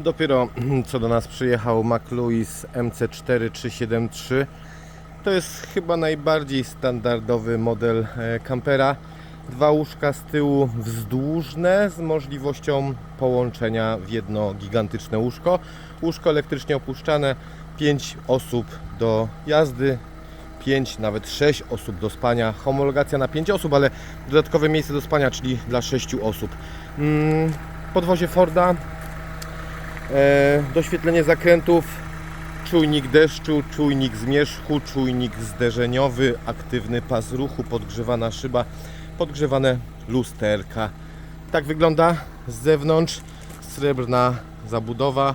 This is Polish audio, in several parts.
Dopiero co do nas przyjechał McLuis MC4373. To jest chyba najbardziej standardowy model e, kampera. Dwa łóżka z tyłu wzdłużne z możliwością połączenia w jedno gigantyczne łóżko. Łóżko elektrycznie opuszczane, 5 osób do jazdy, 5, nawet 6 osób do spania. Homologacja na 5 osób, ale dodatkowe miejsce do spania, czyli dla 6 osób. Mm, Podwozie Forda, doświetlenie zakrętów, czujnik deszczu, czujnik zmierzchu, czujnik zderzeniowy, aktywny pas ruchu, podgrzewana szyba, podgrzewane lusterka. Tak wygląda z zewnątrz srebrna zabudowa.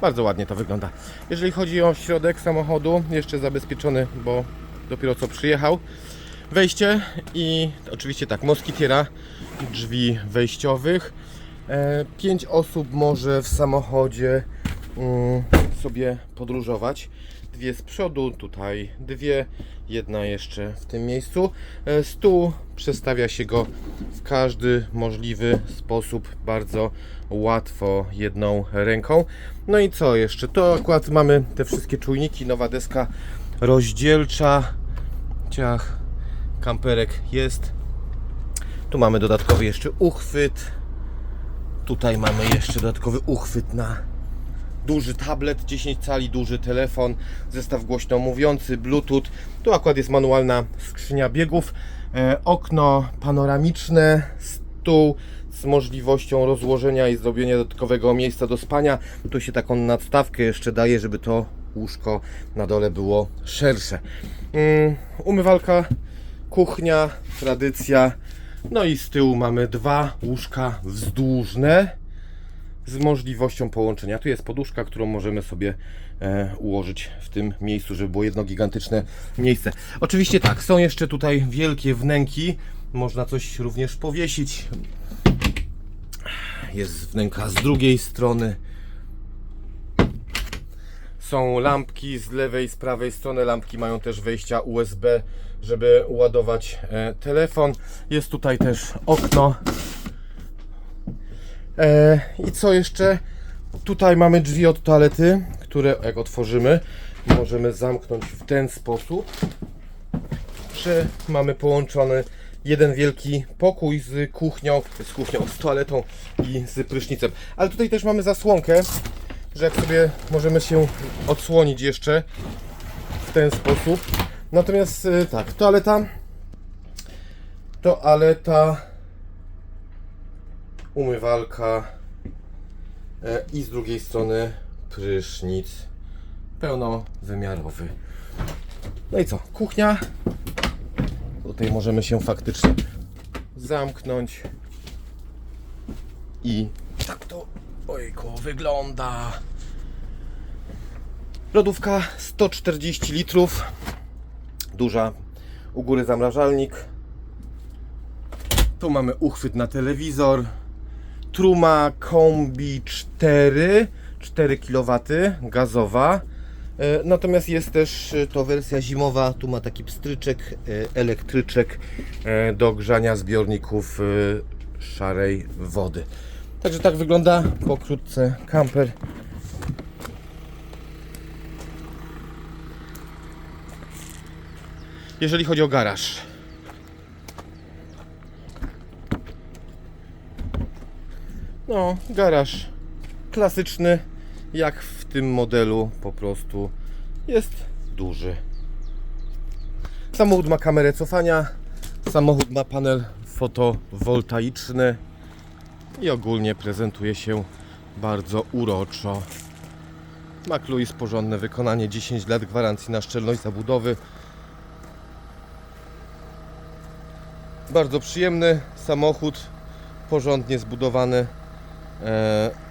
Bardzo ładnie to wygląda. Jeżeli chodzi o środek samochodu, jeszcze zabezpieczony, bo dopiero co przyjechał. Wejście i oczywiście tak, moskitiera drzwi wejściowych. E, Pięć osób może w samochodzie mm, sobie podróżować. Dwie z przodu, tutaj dwie, jedna jeszcze w tym miejscu. E, Stół przestawia się go w każdy możliwy sposób, bardzo łatwo jedną ręką. No i co jeszcze? To akurat mamy te wszystkie czujniki, nowa deska rozdzielcza. Ciach, kamperek jest. Tu mamy dodatkowy jeszcze uchwyt. Tutaj mamy jeszcze dodatkowy uchwyt na duży tablet 10 cali, duży telefon, zestaw głośno mówiący, bluetooth. Tu akurat jest manualna skrzynia biegów, e, okno panoramiczne, stół z możliwością rozłożenia i zrobienia dodatkowego miejsca do spania. Tu się taką nadstawkę jeszcze daje, żeby to łóżko na dole było szersze. Mm, umywalka, kuchnia, tradycja. No i z tyłu mamy dwa łóżka wzdłużne z możliwością połączenia. Tu jest poduszka, którą możemy sobie e, ułożyć w tym miejscu, żeby było jedno gigantyczne miejsce. Oczywiście tak, są jeszcze tutaj wielkie wnęki. Można coś również powiesić. Jest wnęka z drugiej strony. Są lampki z lewej, z prawej strony. Lampki mają też wejścia USB, żeby ładować e, telefon. Jest tutaj też okno. E, I co jeszcze? Tutaj mamy drzwi od toalety, które jak otworzymy, możemy zamknąć w ten sposób, że mamy połączony jeden wielki pokój z kuchnią, z kuchnią, z toaletą i z prysznicem. Ale tutaj też mamy zasłonkę, że jak sobie możemy się odsłonić jeszcze w ten sposób. Natomiast e, tak, toaleta, toaleta, umywalka e, i z drugiej strony prysznic pełnowymiarowy. No i co? Kuchnia. Tutaj możemy się faktycznie zamknąć i tak to ojku wygląda. Lodówka 140 litrów. Duża. U góry zamrażalnik. Tu mamy uchwyt na telewizor. Truma Kombi 4, 4 kW gazowa. E, Natomiast jest też e, to wersja zimowa. Tu ma taki pstryczek, e, elektryczek do grzania zbiorników szarej wody. Także tak wygląda pokrótce kamper. Jeżeli chodzi o garaż. No, garaż klasyczny, jak w tym modelu, po prostu jest duży. Samochód ma kamerę cofania, samochód ma panel fotowoltaiczny i ogólnie prezentuje się bardzo uroczo. McLuis porządne wykonanie, 10 lat gwarancji na szczelność zabudowy. Bardzo przyjemny samochód, porządnie zbudowany e,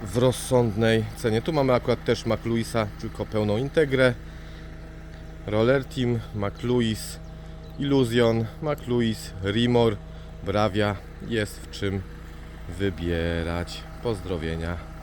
w rozsądnej cenie. Tu mamy akurat też McLuisa, tylko pełną integrę. Roller Team, McLuis, Illusion, McLuis, Rimor, Bravia. Jest w czym wybierać. Pozdrowienia.